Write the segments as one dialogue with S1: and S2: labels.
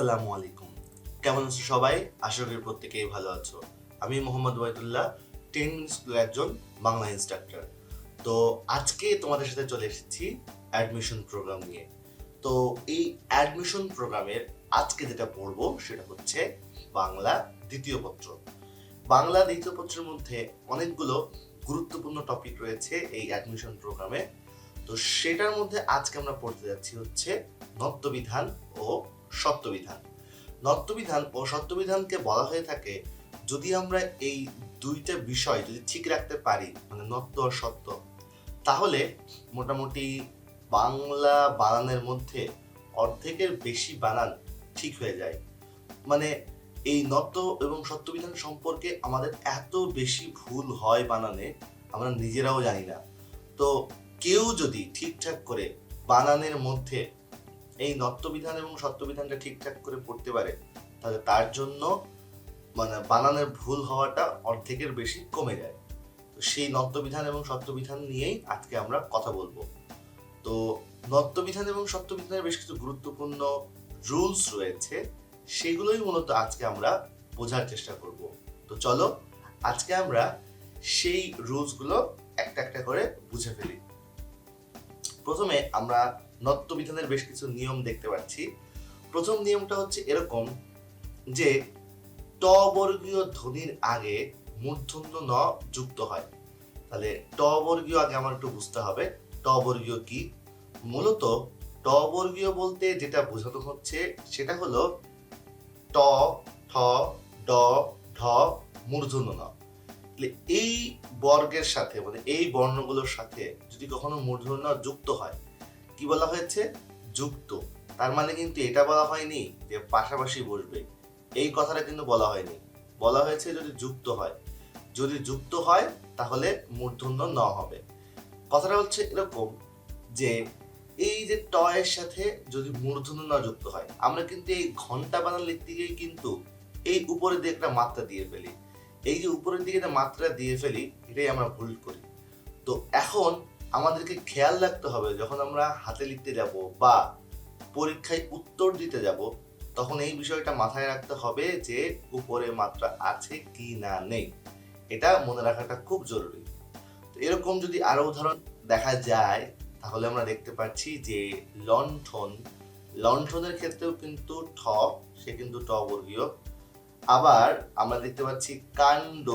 S1: আসসালামু আলাইকুম। কেমন আছো সবাই? আশা করি প্রত্যেকেই ভালো আছো। আমি মোহাম্মদ ওয়াইদুল্লাহ টেন স্কুলের একজন বাংলা ইনস্ট্রাক্টর তো আজকে তোমাদের সাথে চলে এসেছি অ্যাডমিশন প্রোগ্রাম নিয়ে। তো এই অ্যাডমিশন প্রোগ্রামের আজকে যেটা পড়ব সেটা হচ্ছে বাংলা দ্বিতীয় পত্র। বাংলা দ্বিতীয় পত্রের মধ্যে অনেকগুলো গুরুত্বপূর্ণ টপিক রয়েছে এই অ্যাডমিশন প্রোগ্রামে তো সেটার মধ্যে আজকে আমরা পড়তে যাচ্ছি হচ্ছে নত্যবিধান ও সত্যবিধান। নত্যবিধান ও সত্যবিধানকে বলা হয়ে থাকে যদি আমরা এই দুইটা বিষয় যদি ঠিক রাখতে পারি মানে নত্য আর সত্য, তাহলে মোটামুটি বাংলা বানানের মধ্যে অর্ধেকের বেশি বানান ঠিক হয়ে যায়। মানে এই নত্য এবং সত্যবিধান সম্পর্কে আমাদের এত বেশি ভুল হয় বানানে, আমরা নিজেরাও জানি না। তো কেউ যদি ঠিকঠাক করে বানানের মধ্যে এই নত্যবিধান এবং সত্যবিধানটা ঠিকঠাক করে পড়তে পারে, তাহলে তার জন্য মানে বানানের ভুল হওয়াটা অর্ধেকের বেশি কমে যায়। তো সেই নত্যবিধান এবং সত্যবিধান নিয়েই আজকে আমরা কথা বলব। তো নত্যবিধান এবং সত্যবিধানের বেশ কিছু গুরুত্বপূর্ণ রুলস রয়েছে, সেগুলোই মূলত আজকে আমরা বোঝার চেষ্টা করব। তো চলো, আজকে আমরা সেই রুলসগুলো একটা একটা করে বুঝে ফেলি। প্রথমে আমরা নত্যবিধানের বেশ কিছু নিয়ম দেখতে পাচ্ছি। প্রথম নিয়মটা হচ্ছে এরকম যে ট বর্গীয় ধ্বনির আগে মূর্ধন্য ন যুক্ত হয়। তাহলে ট বর্গীয় আগে আমার একটু বুঝতে হবে ট বর্গীয় কি? মূলত ট বর্গীয় বলতে যেটা বোঝানো হচ্ছে সেটা হলো ট, ঠ, ড, ঢ, মূর্ধন্য ন। এই বর্গের সাথে মানে এই বর্ণগুলোর সাথে যদি কখনো মূর্ধন্য যুক্ত হয় কি বলা হয়েছে? যুক্ত। তার মানে কিন্তু এটা বলা হয়নি যে পাশাপাশি বসবে। এই কথাটা কিন্তু বলা হয়নি। বলা হয়েছে যদি যুক্ত হয়। যদি যুক্ত হয়, তাহলে মূর্ধন্য ন হবে। কথাটা হচ্ছে এরকম যে এই যে ট এর সাথে যদি মূর্ধন্য ন যুক্ত হয়, আমরা কিন্তু এই ঘণ্টা বানান লিখতে গিয়ে কিন্তু এই উপরের দিকে একটা মাত্রা দিয়ে ফেলি। এই যে উপরের দিকে একটা মাত্রা দিয়ে ফেলি, এটাই আমরা ভুল করি। তো এখন আমাদেরকে খেয়াল রাখতে হবে, যখন আমরা হাতে লিখতে যাব বা পরীক্ষায় উত্তর দিতে যাব, তখন এই বিষয়টা মাথায় রাখতে হবে যে উপরে মাত্রা আছে কি না নেই। এটা মনে রাখাটা খুব জরুরি। তো এরকম যদি আরও উদাহরণ দেখা যায়, তাহলে আমরা দেখতে পাচ্ছি যে লণ্ঠন, লণ্ঠনের ক্ষেত্রেও কিন্তু ঠ, সে কিন্তু ট বর্গীয়। আবার আমরা দেখতে পাচ্ছি কাণ্ড,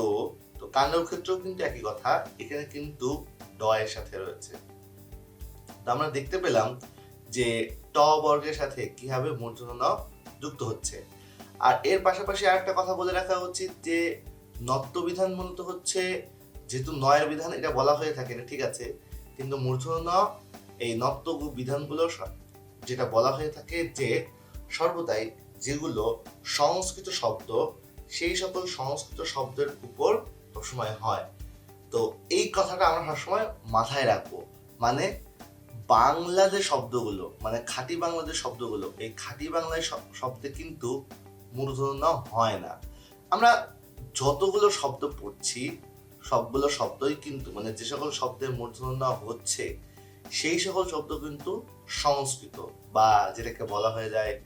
S1: তো কাণ্ডর ক্ষেত্রেও কিন্তু একই কথা। এখানে কিন্তু ড এর সাথে রয়েছে। তো আমরা দেখতে পেলাম যে ট বর্গের সাথে কীভাবে মূর্ধন্য যুক্ত হচ্ছে। আর এর পাশাপাশি আরেকটা কথা বলে রাখা উচিত যে নত্য বিধান মূলত হচ্ছে যেহেতু নয়ের বিধান, এটা বলা হয়ে থাকে না, ঠিক আছে? কিন্তু মূর্ধন্য এই নত্য বিধানগুলো যেটা বলা হয়ে থাকে যে, সর্বদাই যেগুলো সংস্কৃত শব্দ, সেই সকল সংস্কৃত শব্দের উপর সবসময় হয়। তো এই কথাটা আমরা সবসময় মাথায় রাখব। মানে বাংলা যে শব্দগুলো মানে খাঁটি বাংলা যে শব্দগুলো, এই খাঁটি বাংলায় শব- শব্দে কিন্তু মূর্ধন্য হয় না। আমরা যতগুলো শব্দ পড়ছি, সবগুলো শব্দই কিন্তু মানে যে সকল শব্দের মূর্ধন্য হচ্ছে, সেই সকল শব্দ কিন্তু সংস্কৃত বা যেটাকে বলা হয়ে যায়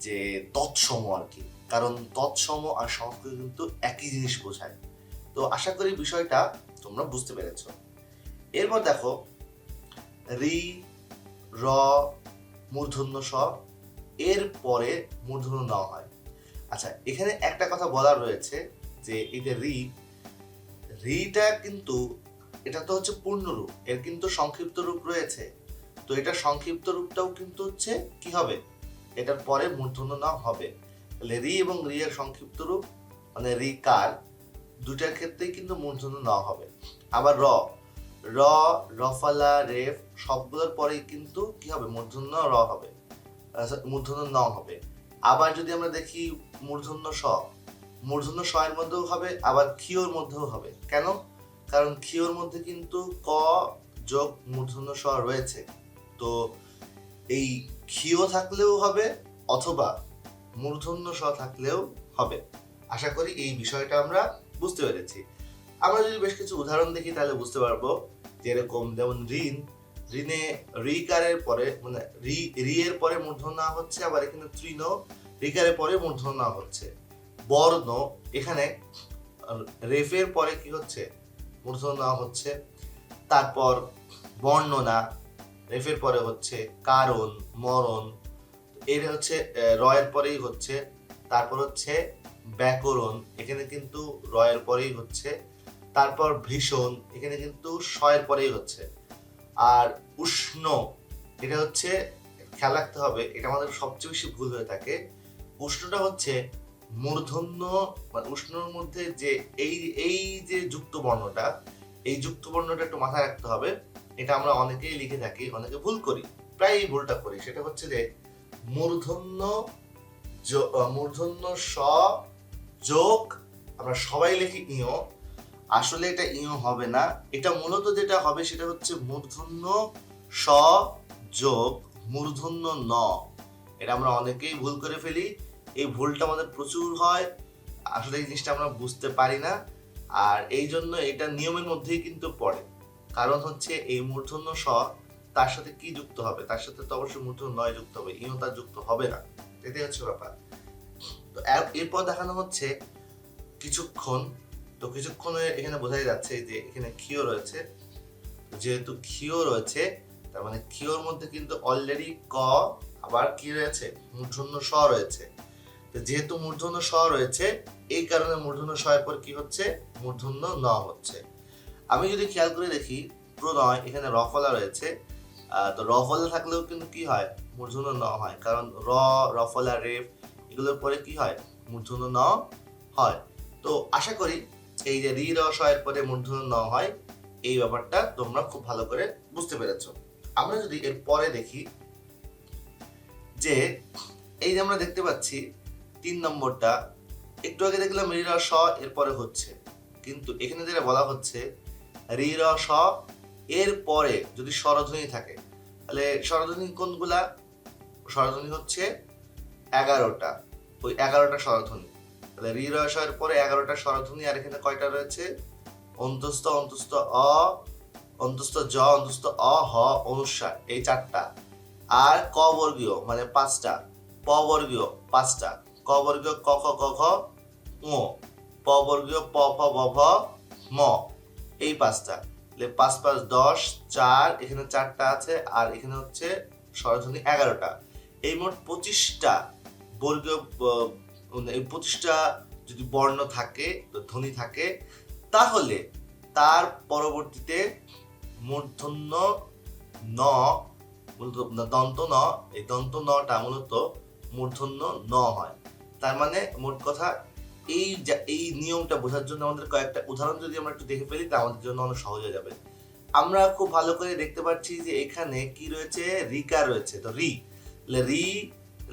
S1: যে তৎসম আর কি। কারণ তৎসম আর সংস্কৃত কিন্তু একই জিনিস বোঝায়। তো আশা করি বিষয়টা তোমরা বুঝতে পেরেছ। এরপর দেখো, রি, র, মূর্ধন্য স এর পরে মূর্ধন্য নেওয়া হয়। আচ্ছা এখানে একটা কথা বলার রয়েছে যে এই যে রি, রিটা কিন্তু, এটা তো হচ্ছে পূর্ণরূপ, এর কিন্তু সংক্ষিপ্ত রূপ রয়েছে। তো এটা সংক্ষিপ্ত রূপটাও কিন্তু হচ্ছে কি হবে? এটার পরে মূর্ধন্য ন হবে। তাহলে রি এবং রি এর সংক্ষিপ্ত রূপ মানে রি কার? দুটার ক্ষেত্রেই কিন্তু মূর্ধন্য ন হবে। আবার র র, রফালা, রেফ সবগুলোর পরেই কিন্তু কি হবে? মূর্ধন্য র হবে। মূর্ধন্য ন হবে। আবার যদি আমরা দেখি মূর্ধন্য স মূর্ধন্য স এর মধ্যেও হবে, আবার ক্ষিয়র মধ্যেও হবে। কেন? কারণ ক্ষিয়র মধ্যে কিন্তু ক যোগ মূর্ধন্য স রয়েছে। তো এই ক্ষিয় থাকলেও হবে অথবা মূর্ধন্য স থাকলেও হবে। আশা করি এই বিষয়টা আমরা বুঝতে পেরেছি। আমরা যদি বেশ কিছু উদাহরণ দেখি, তাহলে বুঝতে পারব যেরকম যেমন ঋণ, ঋণে রিকারের পরে মানে রি রি এর পরে মূর্ধন্য না হচ্ছে, আবার এখানে তৃণ রিকারের পরে মূর্ধন্য ন হচ্ছে। বর্ণ, এখানে রেফের পরে কি হচ্ছে? মূর্ধন্য ন হচ্ছে। তারপর বর্ণনা, রেফের পরে হচ্ছে কারণ, মরণ, এর হচ্ছে রয়ের পরেই হচ্ছে, তারপর হচ্ছে ব্যাকরণ, এখানে কিন্তু রয়ের পরেই হচ্ছে। তারপর ভীষণ, এখানে কিন্তু শয়ের পরেই হচ্ছে। আর উষ্ণ, এটা হচ্ছে, খেয়াল রাখতে হবে, এটা আমাদের সবচেয়ে বেশি ভুল হয়ে থাকে। উষ্ণটা হচ্ছে মূর্ধন্য মানে উষ্ণর মধ্যে যে এই এই যে যুক্ত বর্ণটা, এই যুক্ত বর্ণটা একটু মাথায় রাখতে হবে। এটা আমরা অনেকেই লিখে থাকি, অনেকে ভুল করি প্রায় এই ভুলটা করি। সেটা হচ্ছে যে মূর্ধন্য মূর্ধন্য স যোগ, আমরা সবাই লিখি ইয়। আসলে এটা ইয় হবে না। এটা মূলত যেটা হবে সেটা হচ্ছে মূর্ধন্য স যোগ, মূর্ধন্য ন। এটা আমরা অনেকেই ভুল করে ফেলি। এই ভুলটা আমাদের প্রচুর হয়। আসলে এই জিনিসটা আমরা বুঝতে পারি না। আর এই জন্য এটা নিয়মের মধ্যেই কিন্তু পড়ে। কারণ হচ্ছে এই মূর্ধন্য স, তার সাথে কি যুক্ত হবে? তার সাথে তো অবশ্যই মূর্ধন্য নয় যুক্ত হবে। ইও তার যুক্ত হবে না। এটাই হচ্ছে ব্যাপার। তো এরপর দেখানো হচ্ছে কিছুক্ষণ, তো কিছুক্ষণে এখানে বোঝাই যাচ্ছে যে এখানে ক্ষীয় রয়েছে। যেহেতু ক্ষীয় রয়েছে, তার মানে ক্ষীয়র মধ্যে কিন্তু অলরেডি ক, আবার কি রয়েছে? মূর্ধন্য স রয়েছে। যেহেতু মূর্ধন্য স রয়েছে, এই কারণে মূর্ধন্য স এর পর কি হচ্ছে? মূর্ধন্য ন হচ্ছে। আমি যদি খেয়াল করে দেখি প্রণয় এখানে রফলা রয়েছে। তো রফলা থাকলেও কিন্তু কি হয়? মূর্ধন্য ন হয়। কারণ র রফলা রেফ এগুলোর পরে কি হয়? মূর্ধন্য ন হয়। তো আশা করি এই যে রি রস এর পরে মূর্ধন্য ন হয়, এই ব্যাপারটা তোমরা খুব ভালো করে বুঝতে পেরেছ। আমরা যদি এর পরে দেখি যে এই যে আমরা দেখতে পাচ্ছি তিন নম্বরটা, একটু আগে দেখলাম রি রস এর পরে হচ্ছে। কিন্তু এখানে যেটা বলা হচ্ছে রি রস এর পরে যদি স্বরধ্বনি থাকে, তাহলে স্বরধ্বনি কোনগুলা? স্বরধ্বনি হচ্ছে এগারোটা। ওই এগারোটা স্বরধ্বনি। তাহলে রি রস এর পরে এগারোটা স্বরধ্বনি, আর এখানে কয়টা রয়েছে? অন্তস্থ অন্তস্থ অ, অন্তস্থ জ, অন্তস্থ অ, হ অনুস্বার এই চারটা। আর ক বর্গীয় মানে পাঁচটা। প বর্গীয়, পাঁচটা। ক বর্গীয় ক, খ ক খ ঙ। প বর্গীয় প ফ ব ভ, ম। এই পাঁচটা। পাঁচ পাঁচ, দশ, চার, এখানে চারটা আছে, আর এখানে হচ্ছে স্বরধ্বনি এগারোটা। এই মোট পঁচিশটা বর্গীয় পঁচিশটা যদি বর্ণ থাকে, ধ্বনি থাকে, তাহলে তার পরবর্তীতে মূর্ধন্য ন, মূলত দন্ত ন, এই দন্ত নটা মূলত মূর্ধন্য ন হয়। তার মানে মোট কথা, এই এই নিয়মটা বোঝার জন্য আমাদের কয়েকটা উদাহরণ যদি আমরা একটু দেখে ফেলি, তা আমাদের জন্য অনেক সহজ হয়ে যাবে। আমরা খুব ভালো করে দেখতে পাচ্ছি যে এখানে কি রয়েছে? রিকা রয়েছে। তো রি রি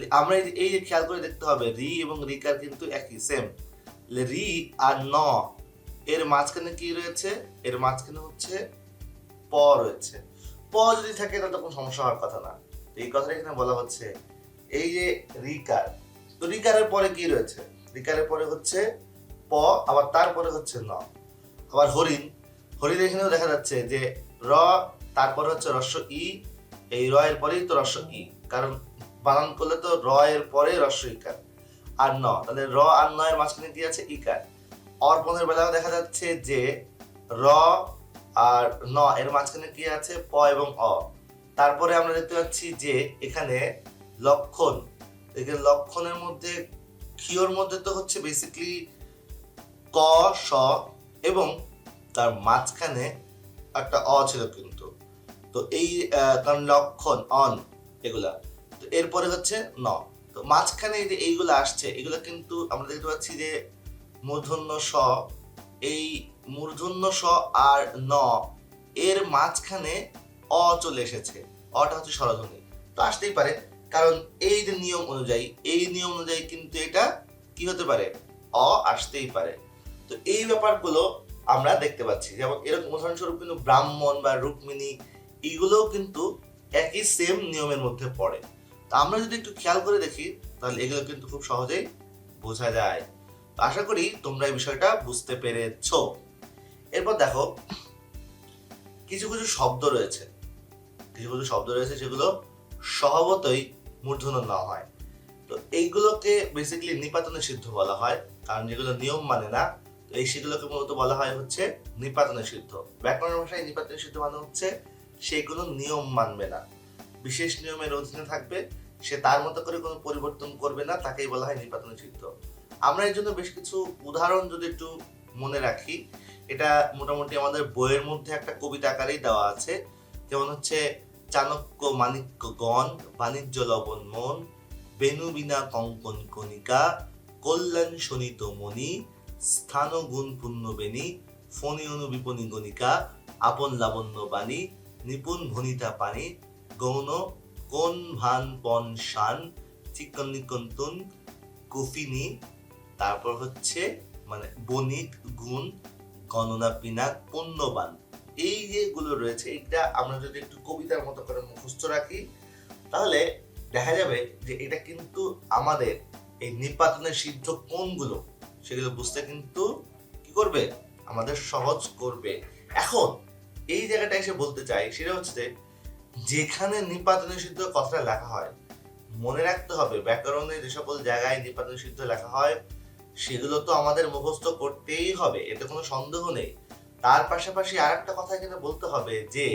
S1: আমরা এই যে- খেয়াল করে দেখতে হবে, রি এবং রিকার কিন্তু একই সেম রি আর ন, এর মাঝখানে কি রয়েছে? এর মাঝখানে হচ্ছে প রয়েছে। প যদি থাকে, তাহলে তো কোনো সমস্যা হওয়ার কথা না। এই কথাটা এখানে বলা হচ্ছে, এই যে রিকার, তো রিকারের পরে কি রয়েছে? রিকারের পরে হচ্ছে প, আবার তারপরে হচ্ছে ন। আবার হরিণ হরিণ এখানেও দেখা যাচ্ছে যে র, তারপরে হচ্ছে রস্য ই, এই র এর পরেই তো রস্য ই। কারণ বানান করলে তো র এর পরে রস্য ইকার। আর ন, তাহলে র আর ন এর মাঝখানে কি আছে? ইকার। অর্পণের বেলাও দেখা যাচ্ছে যে র আর ন এর মাঝখানে কি আছে? প এবং অ। তারপরে আমরা দেখতে পাচ্ছি যে এখানে লক্ষণ। এখানে লক্ষণের মধ্যে, ক্ষীয়র মধ্যে তো হচ্ছে বেসিকলি ক, স এবং তার মাঝখানে একটা অ ছিল কিন্তু। তো এই কারণ লক্ষণ, অন, এগুলা। এরপরে হচ্ছে ন। তো মাঝখানে যে এইগুলো আসছে, এগুলো কিন্তু আমরা দেখতে পাচ্ছি যে মূর্ধন্য স, এই মূর্ধন্য স আর ন এর মাঝখানে অ চলে এসেছে। অটা হচ্ছে স্বরধ্বনি। তো আসতেই পারে, কারণ এই যে নিয়ম অনুযায়ী, এই নিয়ম অনুযায়ী কিন্তু এটা কি হতে পারে? অ আসতেই পারে। তো এই ব্যাপারগুলো আমরা দেখতে পাচ্ছি। যেমন এরকম উদাহরণস্বরূপ কিন্তু ব্রাহ্মণ বা রুক্মিণী এইগুলোও কিন্তু একই সেম নিয়মের মধ্যে পড়ে। তো আমরা যদি একটু খেয়াল করে দেখি, তাহলে এগুলো কিন্তু খুব সহজেই বোঝা যায়। তো আশা করি তোমরা এই বিষয়টা বুঝতে পেরেছ। এরপর দেখো, কিছু কিছু শব্দ রয়েছে। কিছু কিছু শব্দ রয়েছে যেগুলো স্বভাবতই মূর্ধন্য না হয়। তো এইগুলোকে বেসিক্যালি নিপাতন সিদ্ধ বলা হয়, কারণ যেগুলো নিয়ম মানে না এই সেগুলোকে মূলত বলা হয় হচ্ছে নিপাতন সিদ্ধ। ব্যাকরণ ভাষায় নিপাতন সিদ্ধ মানে হচ্ছে, সেগুলো নিয়ম মানবে না। বিশেষ নিয়মের অধীনে থাকবে, সে তার মতো করে কোনো পরিবর্তন করবে না, তাকেই বলা হয় নিপাতন সিদ্ধ আমরা এর জন্য বেশ কিছু উদাহরণ যদি একটু মনে রাখি, এটা মোটামুটি আমাদের বইয়ের মধ্যে একটা কবিতা আকারেই দেওয়া আছে। যেমন হচ্ছে, চাণক্য মাণিক্য গণ, বাণিজ্য লবণ মন বেনু বিনা কঙ্কন কণিকা, কল্যাণ শোনিত মণি, স্থান গুণ পূর্ণ বেনি ফণি অনু বিপণী গণিকা, আপন লাবণ্য বাণী, নিপুণ ভনিতা পানি গৌণ, কোন ভান পন শান চিকন নিকন্তুন কুফিনি তারপর হচ্ছে মানে বণিক, গুণ, গণনা, পিনাক, পুণ্যবান। এই যেগুলো রয়েছে, এটা আমরা যদি একটু কবিতার মতো করে মুখস্থ রাখি, তাহলে দেখা যাবে যে এটা কিন্তু আমাদের এই নিপাতনের সিদ্ধ কোনগুলো সেগুলো বুঝতে কিন্তু কি করবে? আমাদের সহজ করবে। এখন এই জায়গাটা এসে বলতে চাই, সেটা হচ্ছে যেখানে নিপাতন সিদ্ধ কথাটা লেখা হয়, মনে রাখতে হবে ব্যাকরণে যে সকল জায়গায় নিপাতন সিদ্ধ লেখা হয়, সেগুলো তো আমাদের মুখস্থ করতেই হবে, এতে কোনো সন্দেহ নেই। তার পাশাপাশি আর একটা কথা এখানে বলতে হবে যে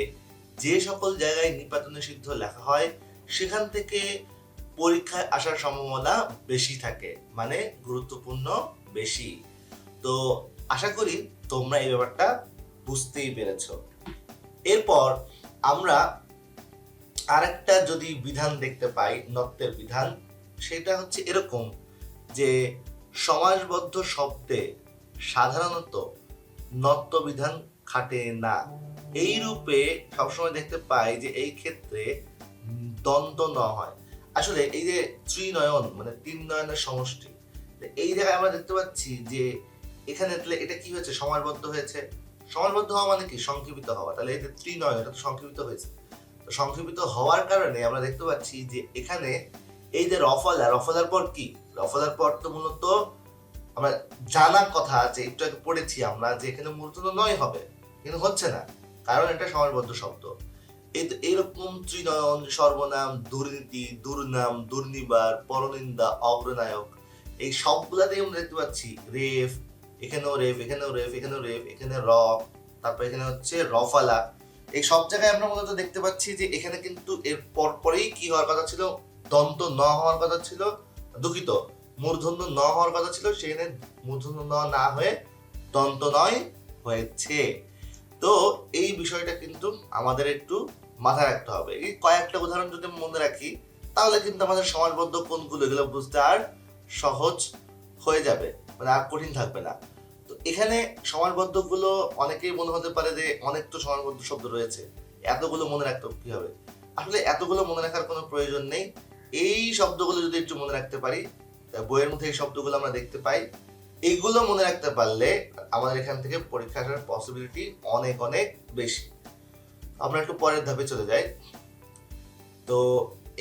S1: যে সকল জায়গায় নিপাতন সিদ্ধ লেখা হয়, সেখান থেকে পরীক্ষায় আসার সম্ভাবনা বেশি থাকে মানে গুরুত্বপূর্ণ বেশি। তো আশা করি তোমরা এই ব্যাপারটা বুঝতেই পেরেছ। এরপর আমরা আরেকটা যদি বিধান দেখতে পাই, নত্বের বিধান, সেটা হচ্ছে এরকম যে সমাজবদ্ধ শব্দে সাধারণত নত্ব বিধান খাটে না। এই রূপে সবসময় দেখতে পাই যে এই ক্ষেত্রে দ্বন্দ্ব ন হয়। আসলে এই যে ত্রিনয়ন মানে তিন নয়নের সমষ্টি এই জায়গায় আমরা দেখতে পাচ্ছি যে এখানে তাহলে এটা কি হয়েছে? সমাজবদ্ধ হয়েছে। সমাজবদ্ধ হওয়া মানে কি? সংক্ষেপিত হওয়া। তাহলে এই যে ত্রিনয়ন, এটা সংক্ষেপিত হয়েছে। সংক্ষেপিত হওয়ার কারণে আমরা দেখতে পাচ্ছি যে এখানে এই যে রফলা, রফলার পর কি? রফলার পর তো মূলত আমরা জানার কথা আছে, একটু আগে পড়েছি আমরা যে এখানে মূলত নয় হবে, কিন্তু হচ্ছে না, কারণ এটা সমাজবদ্ধ শব্দ। এই এরকম ত্রিনয়ন, সর্বনাম, দুর্নীতি, দুর্নাম, দুর্নিবার, পরনিন্দা, অগ্রনায়ক, এই সবগুলাতেই আমরা দেখতে পাচ্ছি রেফ, এখানেও রেফ এখানেও রেফ এখানেও রেফ, এখানে র তারপর এখানে হচ্ছে রফালা এই সব জায়গায় আমরা মূলত দেখতে পাচ্ছি যে এখানে কিন্তু এর পরপরেই কি হওয়ার কথা ছিল? দন্ত ন হওয়ার কথা ছিল, দুঃখিত। মূর্ধন্য ন হওয়ার কথা ছিল, সেখানে মূর্ধন্য ন না হয়ে দন্ত নয় হয়েছে। তো এই বিষয়টা কিন্তু আমাদের একটু মাথায় রাখতে হবে। এই কয়েকটা উদাহরণ যদি মনে রাখি, তাহলে কিন্তু আমাদের সমাজবদ্ধ কোনগুলো এগুলো বুঝতে আর সহজ হয়ে যাবে মানে আর কঠিন থাকবে না। এখানে সমাজবদ্ধগুলো অনেকেই মনে হতে পারে যে অনেক তো সমানবদ্ধ শব্দ রয়েছে। এতগুলো মনে রাখতে কি হবে আসলে এতগুলো মনে রাখার কোনো প্রয়োজন নেই। এই শব্দগুলো যদি একটু মনে রাখতে পারি বইয়ের মধ্যে এই শব্দগুলো আমরা দেখতে পাই। এইগুলো মনে রাখতে পারলে আমাদের এখান থেকে পরীক্ষা আসার পসিবিলিটি অনেক অনেক বেশি। আমরা একটু পরের ধাপে চলে যাই। তো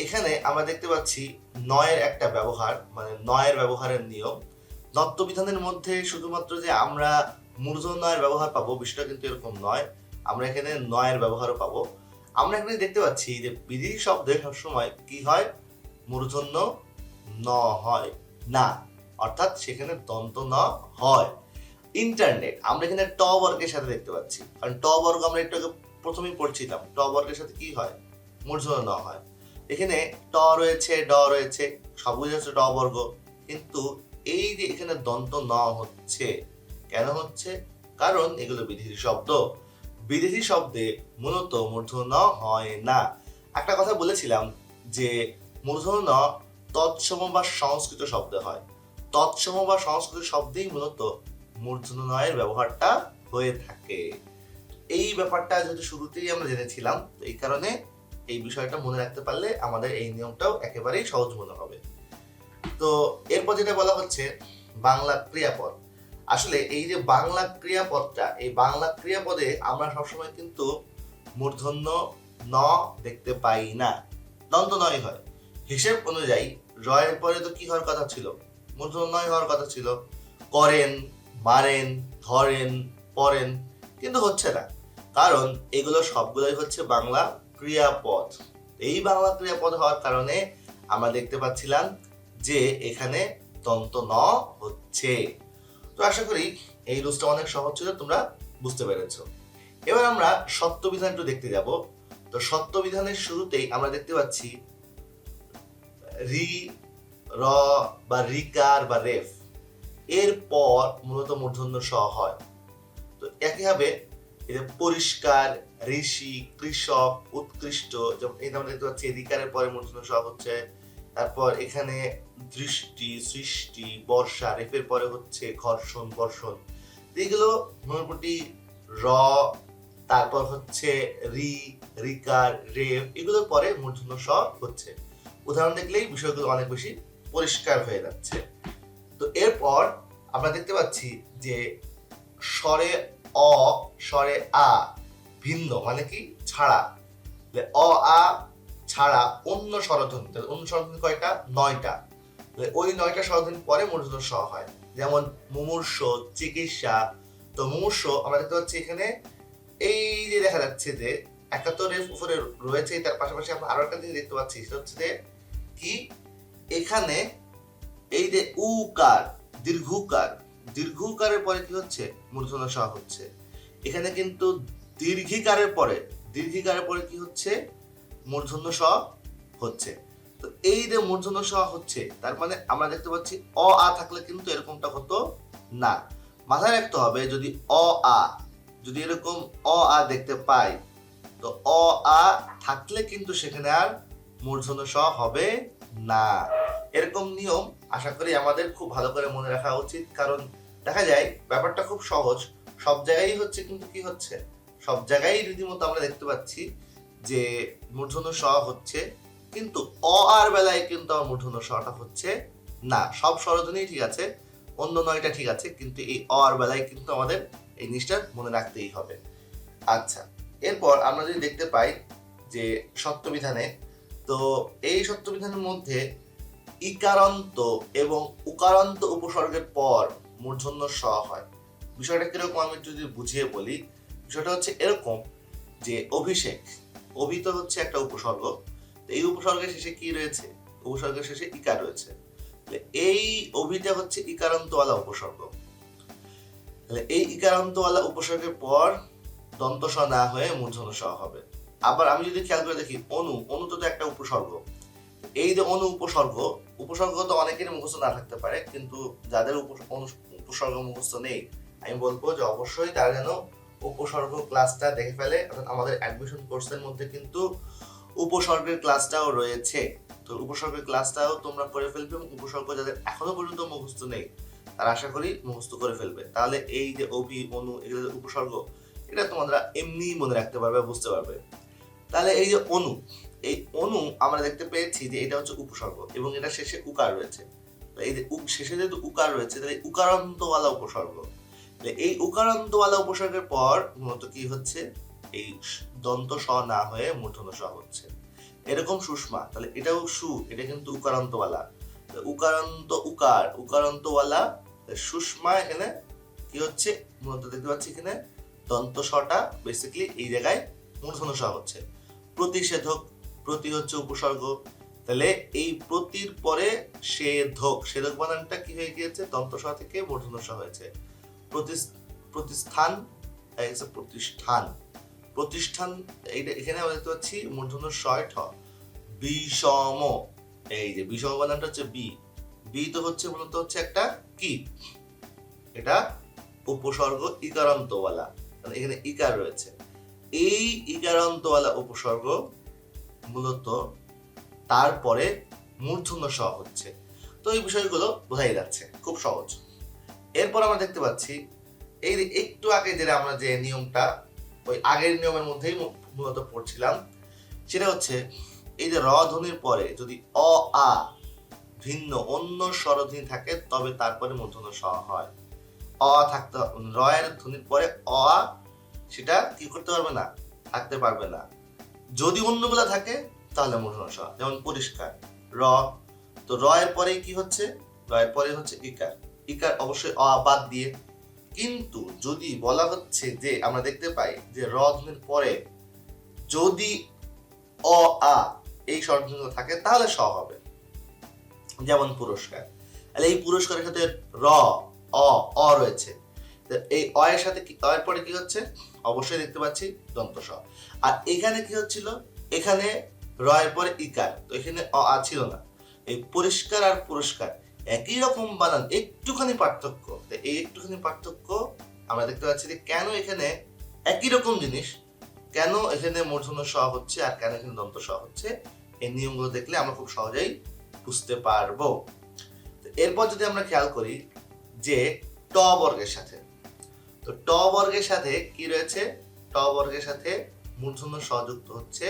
S1: এখানে আমরা দেখতে পাচ্ছি নয়ের একটা ব্যবহার মানে নয়ের ব্যবহারের নিয়ম। দত্তবিধানের মধ্যে শুধুমাত্র যে আমরা মূর্ধন্য নয়ের ব্যবহার পাবো বিষয়টা কিন্তু এরকম নয়। আমরা এখানে নয়ের ব্যবহারও পাবো। আমরা এখানে দেখতে পাচ্ছি যে বিধি শব্দে সবসময় কি হয়? মূর্ধন্য ন হয়। না, অর্থাৎ সেখানে দন্ত ন হয়। ইন্টারনেট, আমরা এখানে ট বর্গের সাথে দেখতে পাচ্ছি। কারণ ট বর্গ আমরা একটু আগে প্রথমেই পড়ছিলাম। ট বর্গের সাথে কি হয়? মূর্ধন্য ন হয়। এখানে ট রয়েছে, ড রয়েছে সবগুলো হচ্ছে ট বর্গ। কিন্তু এই যে এখানে দন্ত ন হচ্ছে, কেন হচ্ছে? কারণ এগুলো বিদেশি শব্দ। বিদেশি শব্দে মূলত মূর্ধন্য হয় না। একটা কথা বলেছিলাম যে মূর্ধন্য তৎসম বা সংস্কৃত শব্দে হয়। তৎসম বা সংস্কৃত শব্দেই মূলত মূর্ধন্য নয়ের ব্যবহারটা হয়ে থাকে। এই ব্যাপারটা যেহেতু শুরুতেই আমরা জেনেছিলাম এই কারণে এই বিষয়টা মনে রাখতে পারলে আমাদের এই নিয়মটাও একেবারেই সহজ মনে হবে। তো এরপর যেটা বলা হচ্ছে বাংলা ক্রিয়াপদ। আসলে এই যে বাংলা ক্রিয়াপদটা, এই বাংলা ক্রিয়াপদে আমরা সবসময় কিন্তু মূর্ধন্য ন দেখতে পাই না। দন্ত নয় হয়। হিসেব অনুযায়ী রয়ের পরে তো কি হওয়ার কথা ছিল? মূর্ধন্য নয় হওয়ার কথা ছিল। করেন, মারেন, ধরেন, পড়েন, কিন্তু হচ্ছে না। কারণ এগুলো সবগুলোই হচ্ছে বাংলা ক্রিয়াপদ। এই বাংলা ক্রিয়াপদ হওয়ার কারণে আমরা দেখতে পাচ্ছিলাম যে এখানে দন্ত ন হচ্ছে। তো আশা করি এই রুলসটা অনেক সহজ ছিল, তোমরা বুঝতে পেরেছ। এবার আমরা সত্য বিধান একটু দেখতে যাব। তো সত্য বিধানের শুরুতেই আমরা দেখতে পাচ্ছি রি, র বা রিকার বা রেফ, এর পর মূলত মূর্ধন্য স হয়। তো একইভাবে এই পরিষ্কার, ঋষি, কৃষক, উৎকৃষ্ট, যেমন এই আমরা দেখতে পাচ্ছি, রিকারের পরে মূর্ধন্য স হচ্ছে তারপর এখানে দৃষ্টি, সৃষ্টি, বর্ষা, রেপের পরে হচ্ছে ঘর্ষণ, বর্ষণ। এগুলো মোটামুটি র, তারপর হচ্ছে রি রিকার রেফ এগুলোর পরে মূর্ধন্য স হচ্ছে। উদাহরণ দেখলেই বিষয়গুলো অনেক বেশি পরিষ্কার হয়ে যাচ্ছে। তো এরপর আমরা দেখতে পাচ্ছি যে স্বরে অ, স্বরে আ, ভিন্ন মানে কি? ছাড়া। অ, আ ছাড়া অন্য স্বরধ্বনি অন্য স্বরধ্বনি কয়টা? নয়টা। ওই নয়টা স্বরধ্বনি পরে মূর্ধন্য স হয়। যেমন মুমূর্ষ, চিকিৎসা। তো মুমূর্ষ, আমরা দেখতে পাচ্ছি এখানে, এই যে দেখা যাচ্ছে যে একাত্তরের উপরে রয়েছে, তার পাশাপাশি আমরা আরও একটা জিনিস দেখতে পাচ্ছি, সেটা হচ্ছে যে কি? এখানে এই যে উকার, দীর্ঘকার, দীর্ঘকারের পরে কি হচ্ছে? মূর্ধন্য স হচ্ছে। এখানে কিন্তু দীর্ঘিকারের পরে দীর্ঘিকারের পরে কি হচ্ছে? মূর্ধন্য স হচ্ছে। তো এই যে মূর্ধন্য স হচ্ছে, তার মানে আমরা দেখতে পাচ্ছি অ, আ থাকলে কিন্তু এরকমটা হতো না। মাথায় রাখতে হবে যদি অ, আ, যদি এরকম অ, আ দেখতে পাই, তো অ, আ থাকলে কিন্তু সেখানে আর মূর্ধন্য স হবে না। এরকম নিয়ম আশা করি আমাদের খুব ভালো করে মনে রাখা উচিত, কারণ দেখা যায় ব্যাপারটা খুব সহজ। সব জায়গায় হচ্ছে, কিন্তু কি হচ্ছে? সব জায়গায় রীতিমতো আমরা দেখতে পাচ্ছি যে মূর্ধন্য স হচ্ছে, কিন্তু অ আর বেলায় কিন্তু আমার মূর্ধন্য সটা হচ্ছে না। সব স্বরধ্বনি ঠিক আছে, অন্য নয়টা ঠিক আছে, কিন্তু এই অ আর বেলায় কিন্তু আমাদের এই জিনিসটা মনে রাখতেই হবে। আচ্ছা এরপর আমরা যদি দেখতে পাই যে সত্যবিধানে, তো এই সত্যবিধানের মধ্যে ইকারান্ত এবং উকারান্ত উপসর্গের পর মূর্ধন্য স হয়। বিষয়টা কীরকম আমি যদি বুঝিয়ে বলি, বিষয়টা হচ্ছে এরকম যে অভিষেক অভিত হচ্ছে একটা উপসর্গ। এই উপসর্গের শেষে কি রয়েছে? উপসর্গের শেষে ইকার রয়েছে। এই অভিটা হচ্ছে ইকারান্তওয়ালা উপসর্গ। তাহলে এই ইকারান্তওয়ালা উপসর্গের পর দন্ত স না হয়ে মূর্ধন্য স হবে। আবার আমি যদি খেয়াল করে দেখি অনু অনু তো একটা উপসর্গ। এই যে অনু উপসর্গ উপসর্গ তো অনেকের মুখস্থ না থাকতে পারে, কিন্তু যাদের উপসর্গ মুখস্থ নেই, আমি বলব যে অবশ্যই তারা যেন উপসর্গ ক্লাসটা দেখে ফেলে, অর্থাৎ আমাদের অ্যাডমিশন কোর্সের মধ্যে কিন্তু উপসর্গের ক্লাসটাও রয়েছে। তো উপসর্গের ক্লাসটাও তোমরা করে ফেলবে এবং উপসর্গ যাদের এখনও পর্যন্ত মুখস্থ নেই, তারা আশা করি মুখস্থ করে ফেলবে। তাহলে এই যে অভি অনু এগুলো যে উপসর্গ, এটা তোমরা এমনি মনে রাখতে পারবে বুঝতে পারবে। তাহলে এই যে অনু, এই অনু আমরা দেখতে পেয়েছি যে এটা হচ্ছে উপসর্গ এবং এটা শেষে উকার রয়েছে। এই যে শেষে যেহেতু উকার রয়েছে, তাহলে উকারান্তওয়ালা উপসর্গ। এই উকারান্তওয়ালা উপসর্গের পর মূলত কি হচ্ছে? এই দন্ত স না হয়ে মূর্ধন্য স হচ্ছে। এরকম সুষমা, তাহলে এটাও সু, এটা কিন্তু উকারান্তওয়ালা উকারান্ত উকার উকারান্তওয়ালা সুষমা এখানে কি হচ্ছে? মূলত দেখতে পাচ্ছি এখানে দন্ত সটা বেসিক্যালি এই জায়গায় মূর্ধন্য স হচ্ছে। প্রতিষেধক, প্রতি হচ্ছে উপসর্গ। তাহলে এই প্রতির পরে সেধক সেধক বানানটা কি হয়ে গিয়েছে? দন্ত স থেকে মূর্ধন্য স হয়েছে। প্রতিষ্ঠান প্রতিষ্ঠান। এইটা এখানে আমরা দেখতে পাচ্ছি মূর্ধন্য শয় ঠ। বিষম। এই যে বিষম বানানটা হচ্ছে বি। বি তো হচ্ছে মূলত হচ্ছে একটা কি? এটা উপসর্গ ইকারান্তওয়ালা। মানে এখানে ইকার রয়েছে। এই ইকারান্তওয়ালা উপসর্গ মূলত তারপরে মূর্ধন্য স হচ্ছে। তো এই বিষয়গুলো বোঝাই যাচ্ছে। খুব সহজ। এরপর আমরা দেখতে পাচ্ছি, এই একটু আগে যেটা আমরা যে নিয়মটা, ওই আগের নিয়মের মধ্যেই মূলত পড়ছিলাম, সেটা হচ্ছে, এই যে র ধ্বনির পরে যদি অ, আ ভিন্ন অন্য স্বরধ্বনি থাকে, তবে তারপরে মূর্ধন্য স হয়। অ থাকতে হ- র ধ্বনির পরে অ আ সেটা কি করতে পারবে না, থাকতে পারবে না। যদি অন্যগুলা থাকে, তাহলে মূর্ধন্য স, যেমন পরিষ্কার, র, তো র এর পরে কি হচ্ছে? র এর পরে হচ্ছে ইকার। ইকার অবশ্যই অ বাদ দিয়ে। কিন্তু যদি বলা হচ্ছে যে, আমরা দেখতে পাই যে, র পরে যদি অ, আ এই স্বরধ্বনি থাকে, তাহলে স হবে। যেমন পুরস্কার। তাহলে এই পুরস্কারের সাথে র, অ অ রয়েছে। এই অ এর সাথে কি এর পরে কি হচ্ছে? অবশ্যই দেখতে পাচ্ছি দন্ত স। আর এখানে কি হচ্ছিল? এখানে র এর পরে ইকার। তো এখানে অ আ ছিল না। এই পরিষ্কার আর পুরস্কার। একই রকম বানান, একটুখানি পার্থক্য। এই একটুখানি পার্থক্য আমরা দেখতে পাচ্ছি যে কেন এখানে একই রকম জিনিস, কেন এখানে মূর্ধন্য স হচ্ছে আর কেন এখানে দন্ত স হচ্ছে, এই নিয়মগুলো দেখলে আমরা খুব সহজেই বুঝতে পারব। এরপর যদি আমরা খেয়াল করি যে ট বর্গের সাথে, তো ট বর্গের সাথে কি রয়েছে? ট বর্গের সাথে মূর্ধন্য যুক্ত হচ্ছে,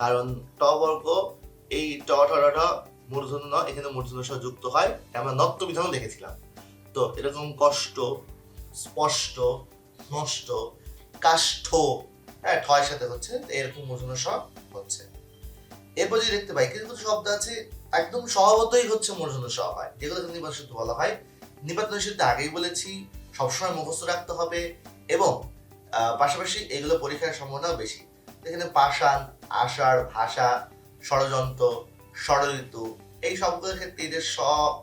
S1: কারণ ট বর্গ এই ট ট মূর্ধন্য এখানে মূর্ধন্য স যুক্ত হয় আমরা নত্ব বিধানও দেখেছিলাম। তো এরকম কষ্ট, স্পষ্ট, নষ্ট, কাষ্ঠ হ্যাঁ ঠয়ের সাথে হচ্ছে এরকম মূর্ধন্য স হচ্ছে। এরপর যদি দেখতে পাই কিছু কিছু শব্দ আছে, একদম স্বভাবতই হচ্ছে মূর্ধন্য স হয়। যেগুলো নিপাত শুদ্ধ বলা হয়। নিপাত নিষিদ্ধ আগেই বলেছি, সবসময় মুখস্থ রাখতে হবে এবং পাশাপাশি এগুলো পরীক্ষার সম্ভাবনাও বেশি। এখানে পাষাণ, আষাঢ়, ভাষা, ষড়যন্ত্র ষড়ঋতু এই সবগুলোর ক্ষেত্রে এদের স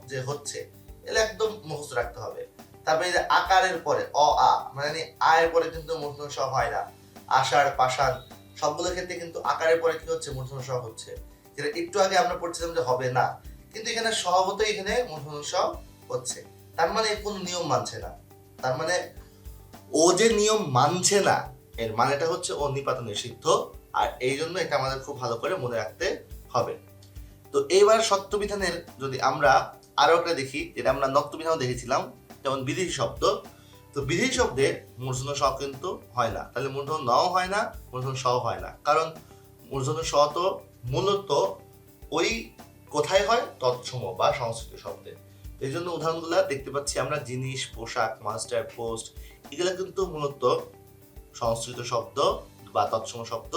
S1: যে হচ্ছে, এগুলো একদম মুখস্থ রাখতে হবে। তারপরে যে আকারের পরে, অ, আ মানে আয়ের পরে কিন্তু মূর্ধন্য স হয় না। আষাঢ়, পাষাণ, সবগুলোর ক্ষেত্রে কিন্তু আকারের পরে কি হচ্ছে? মূর্ধন্য স হচ্ছে। যেটা একটু আগে আমরা পড়ছিলাম যে হবে না, কিন্তু এখানে স্বভাবতই এখানে মূর্ধন্য স হচ্ছে। তার মানে কোনো নিয়ম মানছে না। তার মানে ও যে নিয়ম মানছে না, এর মানেটা হচ্ছে ও নিপাত নিষিদ্ধ আর এই জন্য এটা আমাদের খুব ভালো করে মনে রাখতে হবে। তো এইবার সত্যবিধানের যদি আমরা আরও একটা দেখি, যেটা আমরা নক্তবিধানও দেখেছিলাম, যেমন বিদেশি শব্দ। তো বিদেশি শব্দে মূর্ধন্য স কিন্তু হয় না। তাহলে মূর্ধন্য নও হয় না, মূর্ধন্য স হয় না। কারণ মূর্ধন্য স তো মূলত ওই কোথায় হয়? তৎসম বা সংস্কৃত শব্দে। এই জন্য উদাহরণগুলো দেখতে পাচ্ছি আমরা, জিনিস, পোশাক, মাস্টার, পোস্ট, এগুলো কিন্তু মূলত সংস্কৃত শব্দ বা তৎসম শব্দ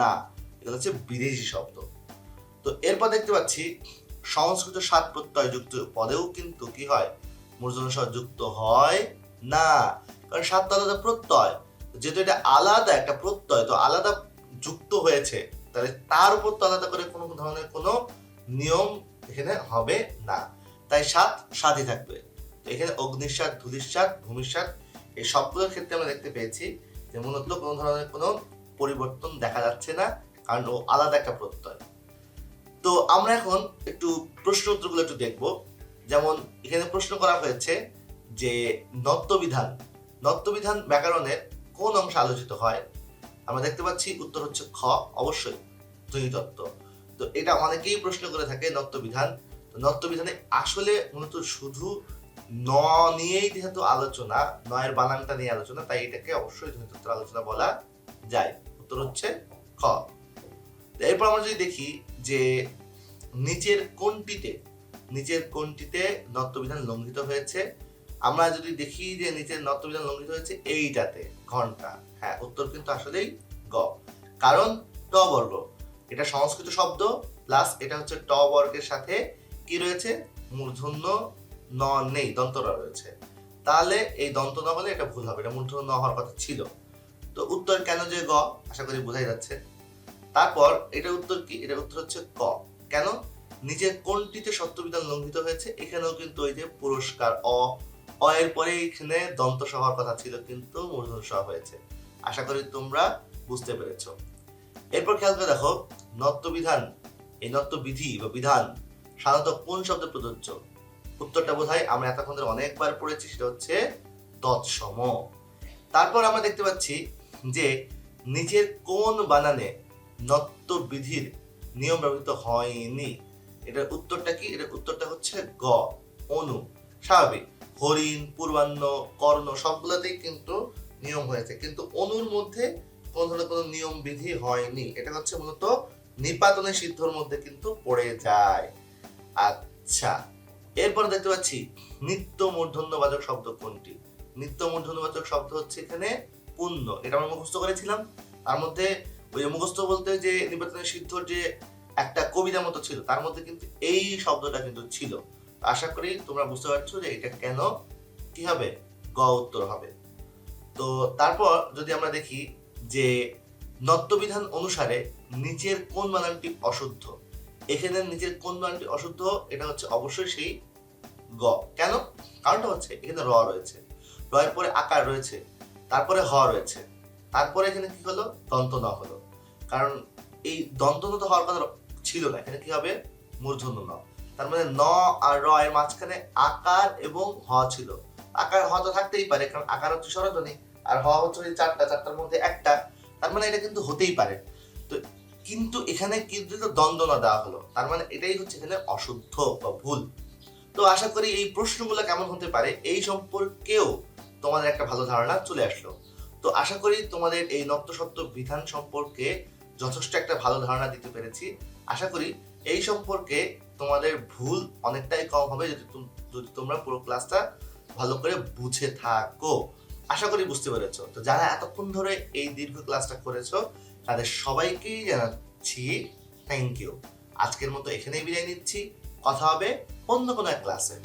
S1: না। এগুলো হচ্ছে বিদেশি শব্দ। তো এরপর দেখতে পাচ্ছি, সংস্কৃত সাত প্রত্যয় যুক্ত পদেও কিন্তু কি হয়? মূর্ধন্য স্বর যুক্ত হয় না। কারণ সাত আলাদা প্রত্যয়। যেহেতু এটা আলাদা একটা প্রত্যয়, তো আলাদা যুক্ত হয়েছে, তাহলে তার উপর তো আলাদা করে কোনো ধরনের কোনো নিয়ম এখানে হবে না। তাই সাত সাতই থাকবে। এখানে অগ্নিস্বাদ ধুলিস্বাদ ভূমিস্বাদ এই সবগুলোর ক্ষেত্রে আমরা দেখতে পেয়েছি যে মূলত কোনো ধরনের কোনো পরিবর্তন দেখা যাচ্ছে না, কারণ ও আলাদা একটা প্রত্যয়। তো আমরা এখন একটু প্রশ্ন উত্তরগুলো একটু দেখব। যেমন এখানে প্রশ্ন করা হয়েছে যে নত্যবিধান নত্যবিধান ব্যাকরণের কোন অংশ আলোচিত হয়? আমরা দেখতে পাচ্ছি উত্তর হচ্ছে খ, অবশ্যই ধ্বনিতত্ত্ব তো এটা অনেকেই প্রশ্ন করে থাকে নত্যবিধান। নত্যবিধানে আসলে মূলত শুধু ন নিয়েই যেহেতু আলোচনা, নয়ের বানানটা নিয়ে আলোচনা, তাই এটাকে অবশ্যই ধ্বনিতত্ত্বের আলোচনা বলা যায়। উত্তর হচ্ছে খ। এরপর আমরা যদি দেখি যে নিচের কোনটিতে নিচের কোনটিতে নত্যবিধান লঙ্ঘিত হয়েছে, আমরা যদি দেখি যে নিচের নত্যবিধান লঙ্ঘিত হয়েছে এইটাতে, ঘণ্টা। হ্যাঁ উত্তর কিন্তু আসলেই গ। কারণ ট বর্গ। এটা সংস্কৃত শব্দ, প্লাস এটা হচ্ছে ট বর্গের সাথে কি রয়েছে? মূর্ধন্য ন নেই, দন্তরা রয়েছে। তাহলে এই দন্ত ন হলে এটা ভুল হবে, এটা মূর্ধন্য ন হওয়ার কথা ছিল। তো উত্তর কেন যে গ? আশা করি বোঝাই যাচ্ছে। তারপর এটা উত্তর কি? এটা উত্তর হচ্ছে ক। কেন? নিচের কোনটিতে সত্যবিধান লঙ্ঘিত হয়েছে, এখানেও কিন্তু ওই যে পুরস্কার অ। অ এর পরে এখানে দন্ত সহর কথা ছিল, কিন্তু মূর্ধন্য সহ হয়েছে। আশা করি তোমরা বুঝতে পেরেছ। এরপর খেয়াল করে দেখো, নত্যবিধান, এই নত্যবিধি বা বিধান সাধারণত কোন শব্দে প্রযোজ্য? উত্তরটা বোধহয় আমরা এতক্ষণ ধরে অনেকবার পড়েছি, সেটা হচ্ছে তৎসম। তারপর আমরা দেখতে পাচ্ছি যে নিচের কোন বানানে নত্য বিধির নিয়ম ব্যবহৃত হয়নি। এটার উত্তরটা কি? এটার উত্তরটা হচ্ছে গ, অনু। স্বাভাবিক। হরিণ পূর্বান্ন কর্ণ সবগুলোতেই কিন্তু নিয়ম হয়েছে। কিন্তু অনুর মধ্যে কোন ধরনের কোনো নিয়ম বিধি হয়নি। এটা হচ্ছে মূলত নিপাতনের সিদ্ধর মধ্যে কিন্তু পড়ে যায়। আচ্ছা এরপর দেখতে পাচ্ছি নিত্য মূর্ধন্যবাচক শব্দ কোনটি? নিত্য মূর্ধন্যবাচক শব্দ হচ্ছে এখানে পুণ্য। এটা আমরা মুখস্থ করেছিলাম। তার মধ্যে ওই মুখস্থ বলতে যে নিপাতনের সিদ্ধর যে একটা কবিতার মতো ছিল, তার মধ্যে কিন্তু এই শব্দটা কিন্তু ছিল। আশা করি তোমরা বুঝতে পারছ যে এটা কেন, কি হবে, গ উত্তর হবে। তো তারপর যদি আমরা দেখি যে নত্যবিধান অনুসারে নিচের কোন বানানটি অশুদ্ধ? এখানে নিচের কোন বানানটি অশুদ্ধ, এটা হচ্ছে অবশ্যই সেই গ। কেন? কারণটা হচ্ছে এখানে র রয়েছে। রয়ের পরে আকার রয়েছে, তারপরে হ রয়েছে। তারপরে এখানে কি হলো? দন্ত ন হলো। কারণ এই দন্ত ন হওয়ার কথা ছিল না। এখানে কি হবে? মূর্ধন্য ন তার মানে ন আর র এর মাঝখানে আকার এবং হ ছিল। আকার, হ তো থাকতেই পারে, কারণ আকার হচ্ছে স্বরধ্বনি আর হ হচ্ছে চারটা, চারটার মধ্যে একটা। তার মানে এটা কিন্তু হতেই পারে। তো কিন্তু এখানে কিন্তু দ্বন্দ্ব না দেওয়া হলো। তার মানে এটাই হচ্ছে এখানে অশুদ্ধ বা ভুল। তো আশা করি এই প্রশ্নগুলো কেমন হতে পারে এই সম্পর্কেও তোমাদের একটা ভালো ধারণা চলে আসলো। তো আশা করি তোমাদের এই নক্ত সত্য বিধান সম্পর্কে যথেষ্ট একটা ভালো ধারণা দিতে পেরেছি। আশা করি এই সম্পর্কে তোমাদের ভুল অনেকটাই কম হবে যদি যদি তোমরা পুরো ক্লাসটা ভালো করে বুঝে থাকো। আশা করি বুঝতে পেরেছ। তো যারা এতক্ষণ ধরে এই দীর্ঘ ক্লাসটা করেছ, তাদের সবাইকেই জানাচ্ছি থ্যাংক ইউ আজকের মতো এখানেই বিদায় নিচ্ছি। কথা হবে অন্য কোনো এক ক্লাসে।